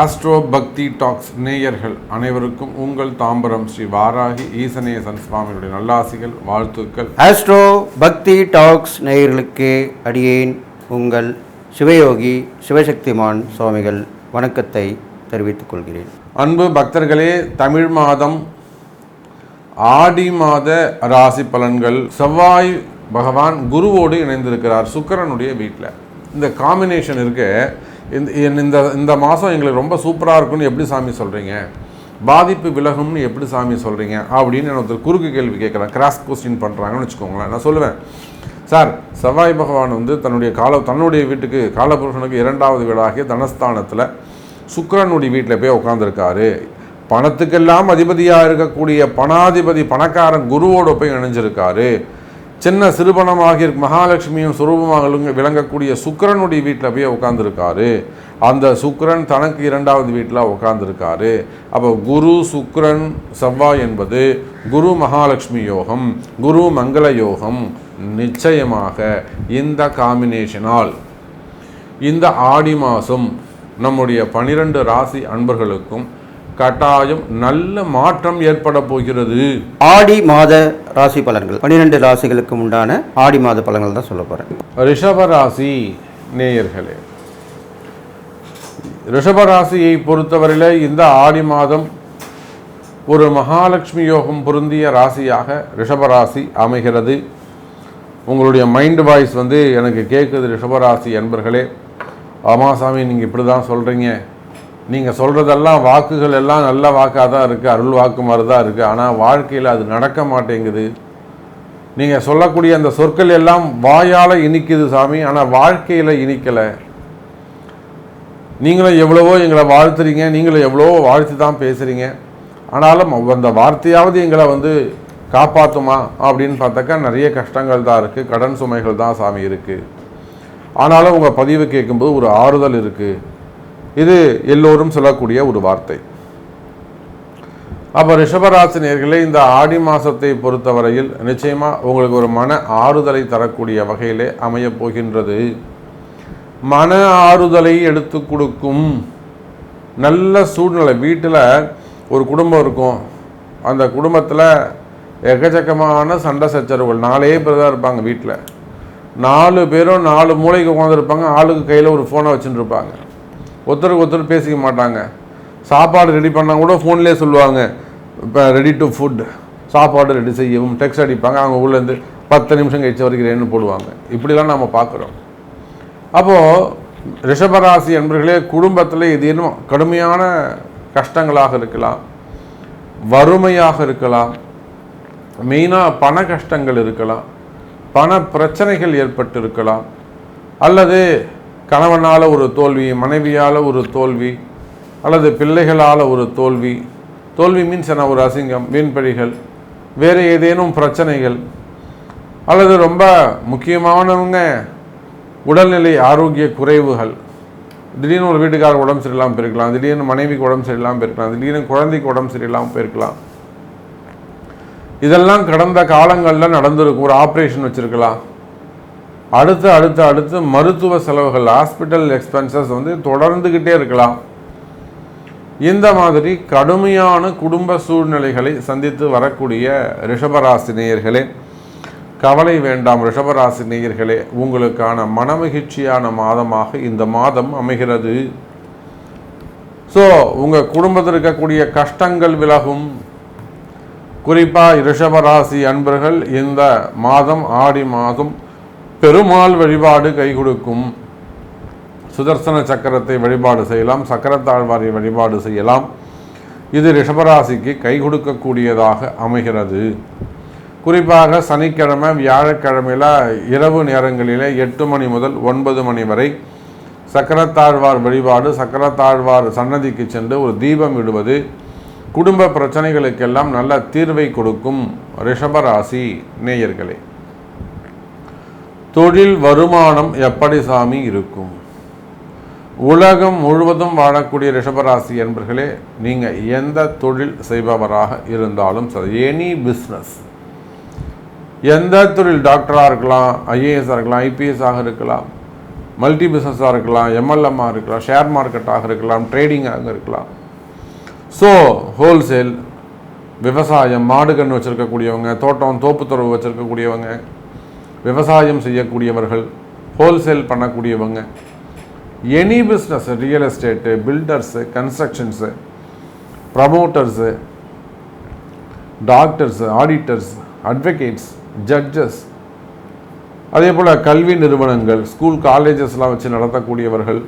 Astro பக்தி tax நேயர்கள் அனைவருக்கும் உங்கள் தாம்பரம் ஸ்ரீ வாராகி ஈசனேசன் சுவாமிகளுடைய நல்லாசிகள் வாழ்த்துக்கள். ஆஸ்ட்ரோ பக்தி டாக்ஸ் நேயர்களுக்கு அடியேன் உங்கள் சிவயோகி சிவசக்திமான் சுவாமிகள் வணக்கத்தை தெரிவித்துக் கொள்கிறேன். அன்பு பக்தர்களே தமிழ் மாதம் ஆடி மாத ராசி பலன்கள் செவ்வாய் பகவான் குருவோடு இணைந்திருக்கிறார் சுக்கிரனுடைய வீட்டில். இந்த காம்பினேஷன் இருக்கு. இந்த இந்த இந்த மாதம் எங்களுக்கு ரொம்ப சூப்பராக இருக்கும்னு எப்படி சாமி சொல்கிறீங்க பாதிப்பு விலகும்னு எப்படி சாமி சொல்கிறீங்க அப்படின்னு நான் ஒருத்தர் குறுக்கு கேள்வி கேட்குறேன். கிராஸ் கொஸ்டின் பண்ணுறாங்கன்னு வச்சுக்கோங்களேன். நான் சொல்லுவேன். சார் செவ்வாய் பகவான் வந்து தன்னுடைய கால தன்னுடைய வீட்டுக்கு காலபுருஷனுக்கு இரண்டாவது வீடாகிய தனஸ்தானத்தில் சுக்கரனுடைய வீட்டில் போய் உட்காந்துருக்காரு பணத்துக்கெல்லாம் அதிபதியாக இருக்கக்கூடிய பணாதிபதி பணக்காரன் குருவோட போய் இணைஞ்சிருக்காரு. சின்ன சிறுபணமாக மகாலட்சுமியும் சுரூபமாக விளங்கக்கூடிய சுக்கரனுடைய வீட்டில் போய் உட்காந்துருக்காரு அந்த சுக்கரன் தனக்கு இரண்டாவது வீட்டில் உட்காந்துருக்காரு அப்போ குரு சுக்கரன் செவ்வாய் என்பது குரு மகாலட்சுமி யோகம் குரு மங்கள யோகம். நிச்சயமாக இந்த காம்பினேஷனால் இந்த ஆடி மாதம் நம்முடைய பனிரெண்டு ராசி அன்பர்களுக்கும் கட்டாயம் நல்ல மாற்றம் ஏற்பட போகிறது. ஆடி மாத ராசி பலன்கள். பன்னிரெண்டு ராசிகளுக்கு உண்டான ஆடி மாத பலன்கள் தான் சொல்ல போகிறேன் ரிஷபராசி நேயர்களே ரிஷபராசியை பொறுத்தவரையில் இந்த ஆடி மாதம் ஒரு மகாலட்சுமி யோகம் பொருந்திய ராசியாக ரிஷபராசி அமைகிறது. உங்களுடைய மைண்ட் வாய்ஸ் வந்து எனக்கு கேட்குது ரிஷபராசி என்பர்களே ஆமா சாமி நீங்கள் இப்படி தான் சொல்கிறீங்க நீங்கள் சொல்கிறதெல்லாம் வாக்குகள் எல்லாம் நல்ல வாக்காக தான் இருக்குது அருள் வாக்கு மாதிரி தான் இருக்குது ஆனால் வாழ்க்கையில் அது நடக்க மாட்டேங்குது. நீங்கள் சொல்லக்கூடிய அந்த சொற்கள் எல்லாம் வாயால் இனிக்குது சாமி ஆனால் வாழ்க்கையில் இனிக்கலை. நீங்களும் எவ்வளவோ எங்களை வாழ்த்துறீங்க நீங்களும் எவ்வளவோ வாழ்த்து தான் பேசுகிறீங்க ஆனாலும் அந்த வார்த்தையாவது எங்களை வந்து காப்பாற்றுமா அப்படின்னு பார்த்தாக்கா நிறைய கஷ்டங்கள் தான் இருக்குது கடன் சுமைகள் தான் சாமி இருக்குது ஆனாலும் உங்கள் பதிவு கேட்கும்போது ஒரு ஆறுதல் இருக்குது இது எல்லோரும் சொல்லக்கூடிய ஒரு வார்த்தை. அப்போ ரிஷபராசி நேர்களே இந்த ஆடி மாதத்தை பொறுத்தவரையில் நிச்சயமாக உங்களுக்கு ஒரு மன ஆறுதலை தரக்கூடிய வகையிலே அமையப் போகின்றது. மன ஆறுதலை எடுத்து கொடுக்கும் நல்ல சூழ்நிலை. வீட்டில் ஒரு குடும்பம் இருக்கும். அந்த குடும்பத்தில் எக்கச்சக்கமான சண்டை சச்சரவுகள். நாலே பேர் தான் இருப்பாங்க வீட்டில். நாலு பேரும் நாலு மூளைக்கு உட்காந்துருப்பாங்க ஆளுக்கு கையில் ஒரு ஃபோனை வச்சுட்டு இருப்பாங்க. ஒருத்தருக்கு ஒருத்தர் பேசிக்க மாட்டாங்க. சாப்பாடு ரெடி பண்ணால் கூட ஃபோன்லேயே சொல்லுவாங்க. இப்போ ரெடி டு ஃபுட் சாப்பாடு ரெடி செய்யவும் டெக்ஸ்ட் அடிப்பாங்க. அவங்க ஊர்லேருந்து பத்து நிமிஷம் கழிச்ச வரைக்கும் ரெண்டு போடுவாங்க. இப்படிலாம் நம்ம பார்க்குறோம். அப்போது ரிஷபராசி என்பர்களே குடும்பத்தில் ஏதேனும் கடுமையான கஷ்டங்களாக இருக்கலாம் வறுமையாக இருக்கலாம் மெயினாக பண கஷ்டங்கள் இருக்கலாம் பண பிரச்சனைகள் ஏற்பட்டு இருக்கலாம் அல்லது கணவனால் ஒரு தோல்வி மனைவியால் ஒரு தோல்வி அல்லது பிள்ளைகளால் ஒரு தோல்வி. தோல்வி மீன்ஸ் என்ன? ஒரு அசிங்கம் வீண்பழிகள் வேறு ஏதேனும் பிரச்சனைகள் அல்லது ரொம்ப முக்கியமானவங்க உடல்நிலை ஆரோக்கிய குறைவுகள். திடீர்னு ஒரு வீட்டுக்காரர் உடம்பு சரியில்லாமல் போயிருக்கலாம் திடீர்னு மனைவிக்கு உடம்பு சரியில்லாமல் போயிருக்கலாம் திடீர்னு குழந்தைக்கு உடம்பு சரியில்லாமல் போயிருக்கலாம். இதெல்லாம் கடந்த காலங்களில் நடந்திருக்கும் ஒரு ஆப்ரேஷன் வச்சுருக்கலாம். அடுத்து அடுத்து அடுத்து மருத்துவ செலவுகள் ஹாஸ்பிட்டல் எக்ஸ்பென்சஸ் வந்து தொடர்ந்துக்கிட்டே இருக்கலாம். இந்த மாதிரி கடுமையான குடும்ப சூழ்நிலைகளை சந்தித்து வரக்கூடிய ரிஷபராசி நேயர்களே கவலை வேண்டாம் ரிஷபராசி நேயர்களே உங்களுக்கான மனமகிழ்ச்சியான மாதமாக இந்த மாதம் அமைகிறது. ஸோ உங்கள் குடும்பத்தில் இருக்கக்கூடிய கஷ்டங்கள் விலகும். குறிப்பாக ரிஷபராசி அன்பர்கள் இந்த மாதம் ஆடி மாதம் பெருமாள் வழிபாடு கை கொடுக்கும். சுதர்சன சக்கரத்தை வழிபாடு செய்யலாம். சக்கரத்தாழ்வாரை வழிபாடு செய்யலாம். இது ரிஷபராசிக்கு கை கொடுக்கக்கூடியதாக அமைகிறது. குறிப்பாக சனிக்கிழமை வியாழக்கிழமையில் இரவு நேரங்களில் எட்டு மணி முதல் ஒன்பது மணி வரை சக்கரத்தாழ்வார் வழிபாடு சக்கரத்தாழ்வார் சன்னதிக்கு சென்று ஒரு தீபம் இடுவது குடும்ப பிரச்சனைகளுக்கெல்லாம் நல்ல தீர்வை கொடுக்கும் ரிஷபராசி நேயர்களே. தொழில் வருமானம் எப்படி சாமி இருக்கும்? உலகம் முழுவதும் வாழக்கூடிய ரிஷபராசி என்பர்களே நீங்கள் எந்த தொழில் செய்பவராக இருந்தாலும் சரி எனி பிஸ்னஸ் எந்த தொழில் டாக்டராக இருக்கலாம் ஐஏஎஸாக இருக்கலாம் ஐபிஎஸ்ஸாக இருக்கலாம் மல்டி பிஸ்னஸாக இருக்கலாம் எம்எல்எம்மாக இருக்கலாம் ஷேர் மார்க்கெட்டாக இருக்கலாம் ட்ரேடிங்காக இருக்கலாம். ஸோ ஹோல்சேல் விவசாயம் மாடு கன்று வச்சுருக்கக்கூடியவங்க தோட்டம் தோப்புத்துறவு வச்சுருக்கக்கூடியவங்க விவசாயம் செய்யக்கூடியவர்கள் ஹோல்சேல் பண்ணக்கூடியவங்க any business real estate builders constructions promoters doctors auditors advocates judges அதே போல் கல்வி நிறுவனங்கள் ஸ்கூல் காலேஜஸ்லாம் வச்சு நடத்தக்கூடியவர்கள்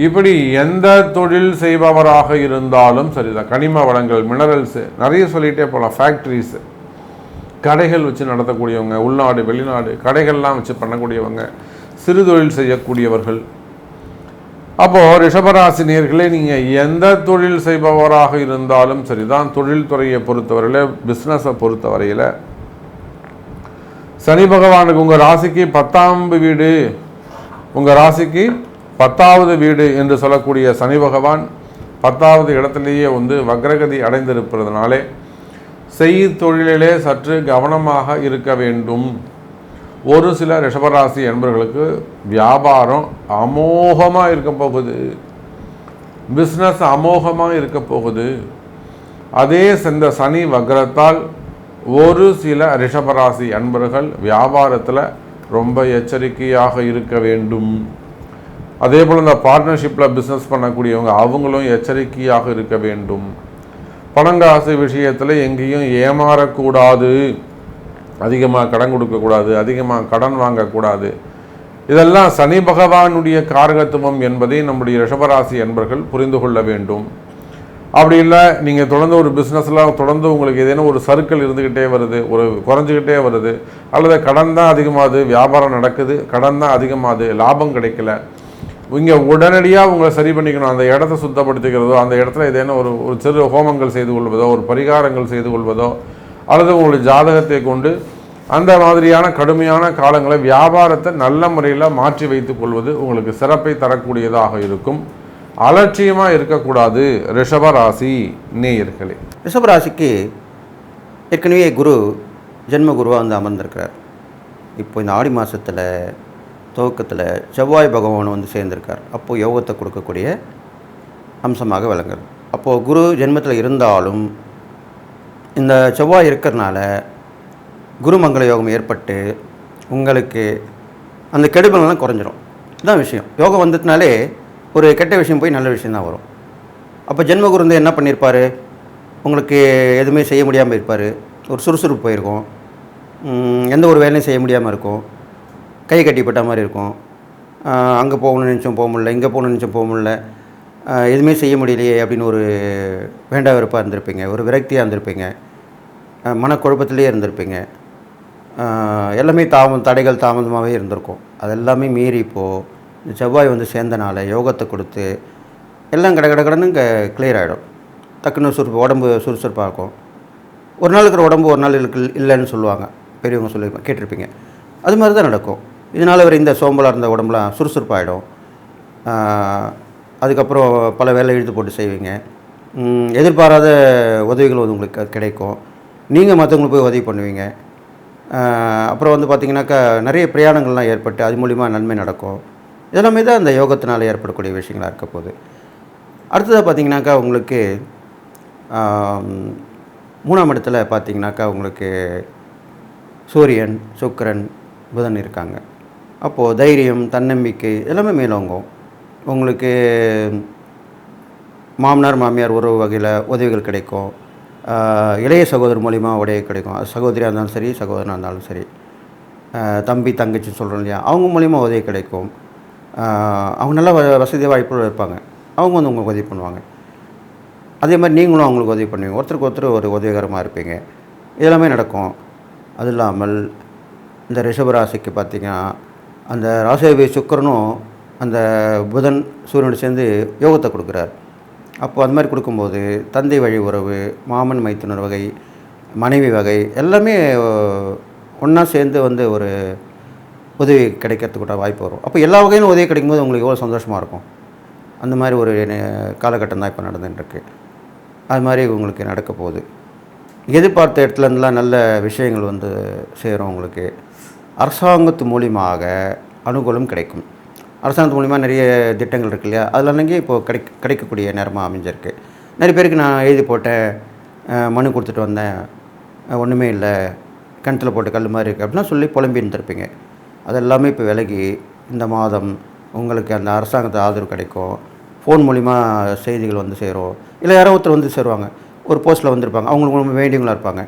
இப்படி எந்த தொழில் செய்பவராக இருந்தாலும் சரிதான். கனிம வளங்கள் மினரல்ஸு நிறைய சொல்லிகிட்டே போகலாம் ஃபேக்ட்ரிஸு கடைகள் வச்சு நடத்தக்கூடியவங்க உள்நாடு வெளிநாடு கடைகள்லாம் வச்சு பண்ணக்கூடியவங்க சிறு தொழில் செய்யக்கூடியவர்கள். அப்போது ரிஷபராசினியர்களே நீங்கள் எந்த தொழில் செய்பவராக இருந்தாலும் சரிதான். தொழில்துறையை பொறுத்தவரையில் பிஸ்னஸை பொறுத்தவரையில் சனி பகவானுக்கு உங்கள் ராசிக்கு பத்தாம் வீடு. உங்கள் ராசிக்கு பத்தாவது வீடு என்று சொல்லக்கூடிய சனி பகவான் பத்தாவது இடத்துலையே வந்து வக்ரகதி அடைந்திருப்பதுனாலே செய் தொழிலிலே சற்று கவனமாக இருக்க வேண்டும். ஒரு சில ரிஷபராசி என்பர்களுக்கு வியாபாரம் அமோகமாக இருக்க போகுது. பிஸ்னஸ் அமோகமாக இருக்க போகுது. அதே சென்ற சனி வக்ரத்தால் ஒரு சில ரிஷபராசி அன்பர்கள் வியாபாரத்தில் ரொம்ப எச்சரிக்கையாக இருக்க வேண்டும். அதே போல் இந்த பார்ட்னர்ஷிப்பில் பிஸ்னஸ் பண்ணக்கூடியவங்க அவங்களும் எச்சரிக்கையாக இருக்க வேண்டும். பணங்காசு விஷயத்தில் எங்கேயும் ஏமாறக்கூடாது. அதிகமாக கடன் கொடுக்கக்கூடாது அதிகமாக கடன் வாங்கக்கூடாது. இதெல்லாம் சனி பகவானுடைய காரகத்துவம் என்பதை நம்முடைய ரிஷபராசி என்பர்கள் புரிந்து கொள்ள வேண்டும். அப்படி இல்லை நீங்கள் தொடர்ந்து ஒரு பிஸ்னஸ்லாம் தொடர்ந்து உங்களுக்கு ஏதேனும் ஒரு சர்க்கிள் இருந்துக்கிட்டே வருது ஒரு குறைஞ்சிக்கிட்டே வருது அல்லது கடன் தான் அதிகமாகுது வியாபாரம் நடக்குது கடன் தான் அதிகமாகுது லாபம் கிடைக்கல இங்கே உடனடியாக உங்களை சரி பண்ணிக்கணும். அந்த இடத்த சுத்தப்படுத்திக்கிறதோ அந்த இடத்துல ஏதேனும் ஒரு ஒரு சிறு ஹோமங்கள் செய்து கொள்வதோ ஒரு பரிகாரங்கள் செய்து கொள்வதோ அல்லது உங்களுடைய ஜாதகத்தை கொண்டு அந்த மாதிரியான கடுமையான காலங்களை வியாபாரத்தை நல்ல முறையில் மாற்றி வைத்துக் கொள்வது உங்களுக்கு சிறப்பை தரக்கூடியதாக இருக்கும். அலட்சியமாக இருக்கக்கூடாது. ரிஷபராசி நேயர்களே. ரிஷபராசிக்கு ஏற்கனவே குரு ஜென்ம குருவாக வந்து அமர்ந்திருக்கிறார். இப்போ இந்த ஆடி மாதத்தில் துவக்கத்தில் செவ்வாய் பகவான் வந்து சேர்ந்திருக்கார். அப்போது யோகத்தை கொடுக்கக்கூடிய அம்சமாக விளங்குறது அப்போது குரு ஜென்மத்தில் இருந்தாலும் இந்த செவ்வாய் இருக்கிறனால குருமங்கள யோகம் ஏற்பட்டு உங்களுக்கு அந்த கெடுபலெல்லாம் குறைஞ்சிரும். இதுதான் விஷயம். யோகம் வந்ததுனாலே ஒரு கெட்ட விஷயம் போய் நல்ல விஷயம் தான் வரும். அப்போ ஜென்மகுரு வந்து என்ன பண்ணியிருப்பார் உங்களுக்கு எதுவுமே செய்ய முடியாமல் இருப்பார். ஒரு சுறுசுறுப்பு போயிருக்கும். எந்த ஒரு வேலையும் செய்ய முடியாமல் இருக்கும். கை கட்டிப்பட்ட மாதிரி இருக்கும். அங்கே போகணும்னு நினச்சோம் போக முடில இங்கே போகணும்னு நினச்சோம் போக முடில எதுவுமே செய்ய முடியலையே அப்படின்னு ஒரு வேண்டா வெறுப்பாக இருந்திருப்பீங்க ஒரு விரக்தியாக இருந்திருப்பீங்க ஆஹ், மனக்குழப்பத்திலே இருந்திருப்பீங்க. எல்லாமே தாமதம் தடைகள் தாமதமாகவே இருந்திருக்கும். அது எல்லாமே மீறி இப்போது இந்த செவ்வாய் வந்து சேர்ந்தனால யோகத்தை கொடுத்து எல்லாம் கட கட கடன்னு இங்கே கிளியர் ஆகிடும் டக்குன்னு சுறுப்பு உடம்பு சுறுசுறுப்பாக இருக்கும். ஒரு நாள் இருக்கிற உடம்பு ஒரு நாள் இருக்கு இல்லைன்னு சொல்லுவாங்க. பெரியவங்க சொல்லி கேட்டிருப்பீங்க. அது மாதிரி தான் நடக்கும். இதனால் வரை இந்த சோம்பலாக இருந்த உடம்புலாம் சுறுசுறுப்பாகிடும் அதுக்கப்புறம் பல வேலை இழுத்து போட்டு செய்வீங்க. எதிர்பாராத உதவிகள் வந்து உங்களுக்கு கிடைக்கும். நீங்கள் மற்றவங்களுக்கு போய் உதவி பண்ணுவீங்க. அப்புறம் வந்து பார்த்திங்கனாக்கா நிறைய பிரயாணங்கள்லாம் ஏற்பட்டு அது மூலிமா நன்மை நடக்கும். இதெல்லாமே தான் அந்த யோகத்தினால் ஏற்படக்கூடிய விஷயங்களாக இருக்க போகுது. அடுத்ததாக பார்த்தீங்கன்னாக்கா உங்களுக்கு மூணாம் இடத்துல பார்த்தீங்கன்னாக்கா உங்களுக்கு சூரியன் சுக்கரன் புதன் இருக்காங்க. அப்போது தைரியம் தன்னம்பிக்கை எல்லாமே மேலோங்கும். உங்களுக்கு மாமனார் மாமியார் உறவு வகையில் உதவிகள் கிடைக்கும். இளைய சகோதரர் மூலிமா உதவி கிடைக்கும். அது சகோதரியாக இருந்தாலும் சரி சகோதரனாக இருந்தாலும் சரி. தம்பி தங்கச்சின்னு சொல்கிறோம் இல்லையா? அவங்க மூலிமா உதவி கிடைக்கும். அவங்க நல்ல வ வசதி வாய்ப்புகள் இருப்பாங்க. அவங்க வந்து உங்களுக்கு உதவி பண்ணுவாங்க. அதே மாதிரி நீங்களும் அவங்களுக்கு உதவி பண்ணுவீங்க. ஒருத்தருக்கு ஒருத்தர் ஒரு உதவிகரமாக இருப்பீங்க. இதெல்லாமே நடக்கும். அது இல்லாமல் இந்த ரிஷபராசிக்கு பார்த்திங்கன்னா அந்த ராசியாபி சுக்கிரனும் அந்த புதன் சூரியனோடு சேர்ந்து யோகத்தை கொடுக்குறார். அப்போ அது மாதிரி கொடுக்கும்போது தந்தை வழி உறவு மாமன் மைத்துனர் வகை மனைவி வகை எல்லாமே ஒன்றா சேர்ந்து வந்து ஒரு உதவி கிடைக்கிறதுக்கு கூட வாய்ப்பு வரும். அப்போ எல்லா வகையிலும் உதவி கிடைக்கும்போது உங்களுக்கு எவ்வளோ சந்தோஷமாக இருக்கும்? அந்த மாதிரி ஒரு காலகட்டம் தான் இப்போ நடந்துட்டுருக்கு. அது மாதிரி உங்களுக்கு நடக்க போகுது. எதிர்பார்த்த இடத்துலருந்துலாம் நல்ல விஷயங்கள் வந்து சேரும் உங்களுக்கு. அரசாங்கத்து மூலியமாக அனுகூலம் கிடைக்கும். அரசாங்கத்து மூலிமா நிறைய திட்டங்கள் இருக்கு இல்லையா? அதில் இப்போது கிடை கிடைக்கக்கூடிய நேரமாக அமைஞ்சிருக்கு. நிறைய பேருக்கு நான் எழுதி போட்டேன் மனு கொடுத்துட்டு வந்தேன். ஒன்றுமே இல்லை. கிணத்துல போட்டு கல் மாதிரி இருக்குது அப்படின்னா சொல்லி புலம்பி இருந்திருப்பீங்க. அதெல்லாமே இப்போ விலகி இந்த மாதம் உங்களுக்கு அந்த அரசாங்கத்து ஆதரவு கிடைக்கும். ஃபோன் மூலிமா செய்திகள் வந்து சேரும். இல்லை யாரோ ஒருத்தர் வந்து சேருவாங்க. ஒரு போஸ்ட்டில் வந்திருப்பாங்க. அவங்களுக்கு ரொம்ப இருப்பாங்க.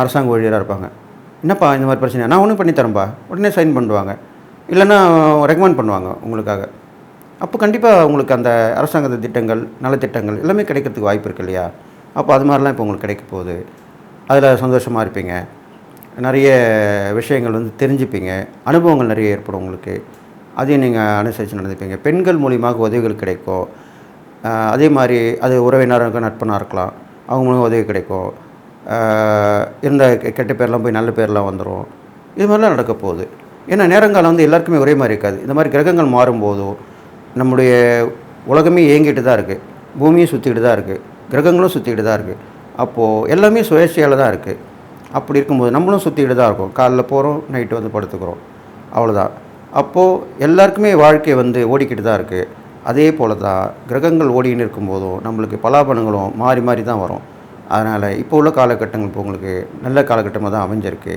அரசாங்க ஊழியராக இருப்பாங்க. என்னப்பா இந்த மாதிரி பிரச்சனை? நான் ஒன்றும் பண்ணி தரேன்ப்பா உடனே சைன் பண்ணுவாங்க. இல்லைன்னா ரெக்கமெண்ட் பண்ணுவாங்க உங்களுக்காக. அப்போ கண்டிப்பாக உங்களுக்கு அந்த அரசாங்க திட்டங்கள் நலத்திட்டங்கள் எல்லாமே கிடைக்கிறதுக்கு வாய்ப்பு இருக்கு இல்லையா? அப்போ அது மாதிரிலாம் இப்போ உங்களுக்கு கிடைக்க போகுது. அதில் சந்தோஷமாக இருப்பீங்க. நிறைய விஷயங்கள் வந்து தெரிஞ்சுப்பீங்க. அனுபவங்கள் நிறைய ஏற்படும் உங்களுக்கு. அதையும் நீங்கள் அனுசரித்து நடந்துப்பீங்க. பெண்கள் மூலியமாக உதவிகள் கிடைக்கும். அதே மாதிரி அது உறவினருக்கு நட்பனாக இருக்கலாம். அவங்களும் உதவி கிடைக்கும். இருந்த கெ- கெட்ட பேர்லாம் போய் நல்ல பேர்லாம் வந்துடும் இது மாதிரிலாம் நடக்க போகுது. ஏன்னா நேரங்காலம் வந்து எல்லாருக்குமே ஒரே மாதிரி இருக்காது. இந்த மாதிரி கிரகங்கள் மாறும்போதோ நம்முடைய உலகமே இயங்கிட்டு தான் இருக்குது பூமியும் சுற்றிக்கிட்டு தான் இருக்குது கிரகங்களும் சுற்றிக்கிட்டு தான் இருக்குது அப்போது எல்லாமே சுயேட்சையால் தான் இருக்குது அப்படி இருக்கும்போது நம்மளும் சுற்றிக்கிட்டு தான் இருக்கோம். காலைல போகிறோம் நைட்டு வந்து படுத்துக்கிறோம். அவ்வளோதான் அப்போது எல்லாருக்குமே வாழ்க்கை வந்து ஓடிக்கிட்டு தான் இருக்குது அதே போல் தான் கிரகங்கள் ஓடின்னு இருக்கும்போதும் நம்மளுக்கு பலாபலங்களும் மாறி மாறி தான் வரும். அதனால் இப்போ உள்ள காலகட்டங்கள் இப்போ உங்களுக்கு நல்ல காலகட்டமாக தான் அமைஞ்சிருக்கு.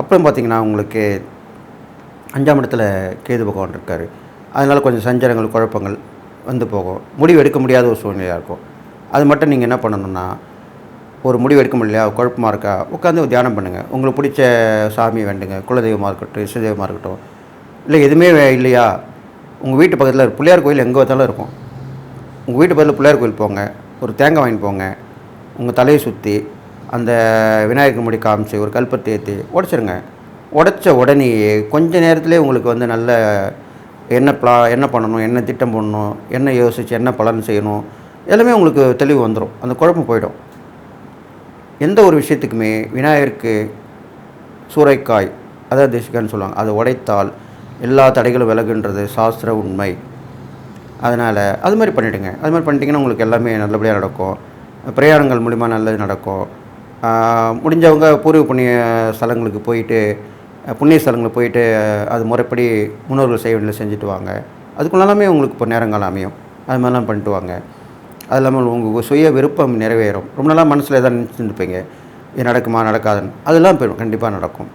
அப்புறம் பார்த்திங்கன்னா உங்களுக்கு அஞ்சாம் இடத்துல கேது பகவான் இருக்கார். அதனால் கொஞ்சம் சஞ்சலங்கள் குழப்பங்கள் வந்து போகும். முடிவு எடுக்க முடியாத ஒரு சூழ்நிலையாக இருக்கும். அது மட்டும் நீங்கள் என்ன பண்ணணும்னா ஒரு முடிவு எடுக்க முடியலையா குழப்பமாக இருக்கா உட்காந்து தியானம் பண்ணுங்கள் உங்களுக்கு பிடிச்ச சாமி வேண்டுங்க. குலதெய்வமாக இருக்கட்டும் இசைதெய்வமாக இருக்கட்டும். இல்லை எதுவுமே இல்லையா? உங்கள் வீட்டு பக்கத்தில் பிள்ளையார் கோயில் எங்கே பார்த்தாலும் இருக்கும். உங்கள் வீட்டு பக்கத்தில் பிள்ளையார் கோயில் போங்க. ஒரு தேங்காய் வாங்கி போங்க. உங்கள் தலையை சுற்றி அந்த விநாயகர் முடி காமிச்சு ஒரு கல்பத்தை ஏற்றி உடச்சிருங்க. உடச்ச உடனேயே கொஞ்ச நேரத்திலே உங்களுக்கு வந்து நல்ல என்ன ப்ளா என்ன பண்ணணும் என்ன திட்டம் பண்ணணும் என்ன யோசித்து என்ன பலன் செய்யணும் எல்லாமே உங்களுக்கு தெளிவு வந்துடும் அந்த குழப்பம் போயிடும். எந்த ஒரு விஷயத்துக்குமே விநாயகருக்கு சூறைக்காய் அதாவது தேசிகான்னு சொல்லுவாங்க அதை உடைத்தால் எல்லா தடைகளும் விலகுன்றது சாஸ்திர உண்மை. அதனால் அது மாதிரி பண்ணிவிடுங்க அது மாதிரி பண்ணிட்டீங்கன்னா உங்களுக்கு எல்லாமே நல்லபடியாக நடக்கும். பிரயாணங்கள் மூலிமா நல்லது நடக்கும். முடிஞ்சவங்க பூர்வ புண்ணிய ஸ்தலங்களுக்கு போயிட்டு புண்ணிய ஸ்தலங்களுக்கு போயிட்டு அது முறைப்படி முன்னோர்கள் செய்ய வேண்டிய செஞ்சுட்டு வாங்க. அதுக்குள்ளாலுமே உங்களுக்கு இப்போ நேரங்காலம் அமையும். அது மாதிரிலாம் பண்ணிட்டு வாங்க. அது இல்லாமல் உங்கள் சுய விருப்பம் நிறைவேறும். ரொம்ப நாளாக மனசில் எதாவது நினச்சிருந்துப்பீங்க இது நடக்குமா நடக்காதுன்னு. அதெல்லாம் போயிடும். கண்டிப்பாக நடக்கும்.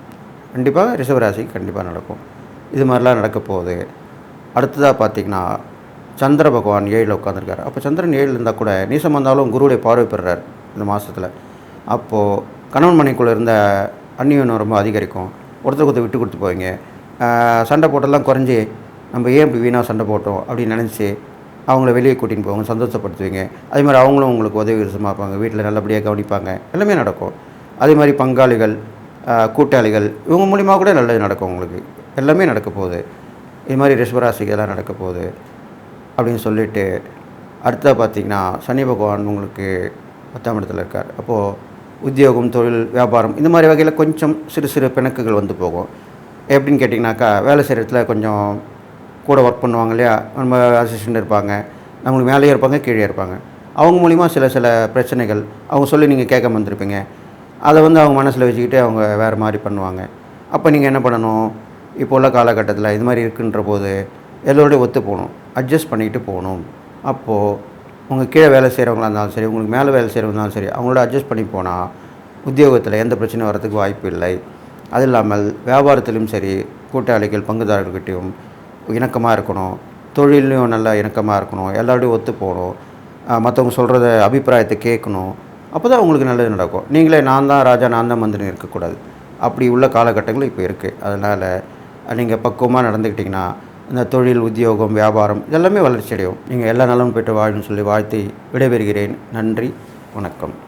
கண்டிப்பாக ரிஷபராசிக்கு கண்டிப்பாக நடக்கும். இது மாதிரிலாம் நடக்க போகுது. அடுத்ததாக பார்த்தீங்கன்னா சந்திர பகவான் ஏழில் உட்காந்துருக்காரு அப்போ சந்திரன் ஏழில் இருந்தால் கூட நீசம் வந்தாலும் குருவுடைய பார்வை பெறுறார் இந்த மாதத்தில். அப்போது கணவன் மனைக்குள்ளே இருந்த அந்நியன் ரொம்ப அதிகரிக்கும். ஒருத்தருக்கு ஒருத்தர் விட்டு கொடுத்து போவீங்க. சண்டை போட்டெல்லாம் குறைஞ்சி நம்ம ஏன் இப்படி வீணாக சண்டை போட்டோம் அப்படின்னு நினச்சி அவங்கள வெளியே கூட்டின்னு போவாங்க சந்தோஷப்படுத்துவீங்க. அதே மாதிரி அவங்களும் உங்களுக்கு உதவி விசமாக இருப்பாங்க. வீட்டில் நல்லபடியாக கவனிப்பாங்க. எல்லாமே நடக்கும். அதே மாதிரி பங்காளிகள் கூட்டாளிகள் இவங்க மூலிமா கூட நல்லது நடக்கும் உங்களுக்கு. எல்லாமே நடக்க போகுது. இது மாதிரி ரிஷபராசிக்கு எல்லாம் நடக்க போகுது. அப்படின்னு சொல்லிட்டு அடுத்ததாக பார்த்தீங்கன்னா சனி பகவான் உங்களுக்கு பத்தாம் இடத்துல இருக்கார். அப்போது உத்தியோகம் தொழில் வியாபாரம் இந்த மாதிரி வகையில் கொஞ்சம் சிறு சிறு பிணக்குகள் வந்து போகும். எப்படின்னு கேட்டிங்கனாக்கா வேலை செய்கிற இடத்துல கொஞ்சம் கூட ஒர்க் பண்ணுவாங்க இல்லையா? நம்ம அசிஸ்டண்ட் இருப்பாங்க. நம்மளுக்கு மேலேயே இருப்பாங்க கீழே இருப்பாங்க. அவங்க மூலிமா சில சில பிரச்சனைகள் அவங்க சொல்லி நீங்கள் கேட்காம வந்திருப்பீங்க அதை வந்து அவங்க மனசில் வச்சுக்கிட்டு அவங்க வேறு மாதிரி பண்ணுவாங்க. அப்போ நீங்கள் என்ன பண்ணணும்? இப்போ உள்ள காலகட்டத்தில் இது மாதிரி இருக்குன்ற போது எல்லோருடைய ஒத்து போகணும். அட்ஜஸ்ட் பண்ணிக்கிட்டு போகணும். அப்போது உங்கள் கீழே வேலை செய்கிறவங்களா இருந்தாலும் சரி உங்களுக்கு மேலே வேலை செய்கிறவங்க இருந்தாலும் சரி அவங்களோட அட்ஜஸ்ட் பண்ணி போனால் உத்தியோகத்தில் எந்த பிரச்சனையும் வரதுக்கு வாய்ப்பு இல்லை. அது இல்லாமல் வியாபாரத்திலும் சரி கூட்டாளிகள் பங்குதாரர்கிட்டையும் இணக்கமாக இருக்கணும். தொழிலையும் நல்லா இணக்கமாக இருக்கணும். எல்லாரோடையும் ஒத்து போகணும். மற்றவங்க சொல்கிறத அபிப்பிராயத்தை கேட்கணும். அப்போ தான் உங்களுக்கு நல்லது நடக்கும். நீங்களே நான் தான் ராஜா நான் தான் மந்திரி இருக்கக்கூடாது. அப்படி உள்ள காலகட்டங்கள் இப்போ இருக்குது அதனால் நீங்கள் பக்குவமாக நடந்துக்கிட்டிங்கன்னா இந்த தொழில் உத்தியோகம் வியாபாரம் இதெல்லாமே வளர்ச்சி அடையும் நீங்கள் எல்லா நலமும் பெற்று வாழும் சொல்லி வாழ்த்தி விடைபெறுகிறேன். நன்றி வணக்கம்.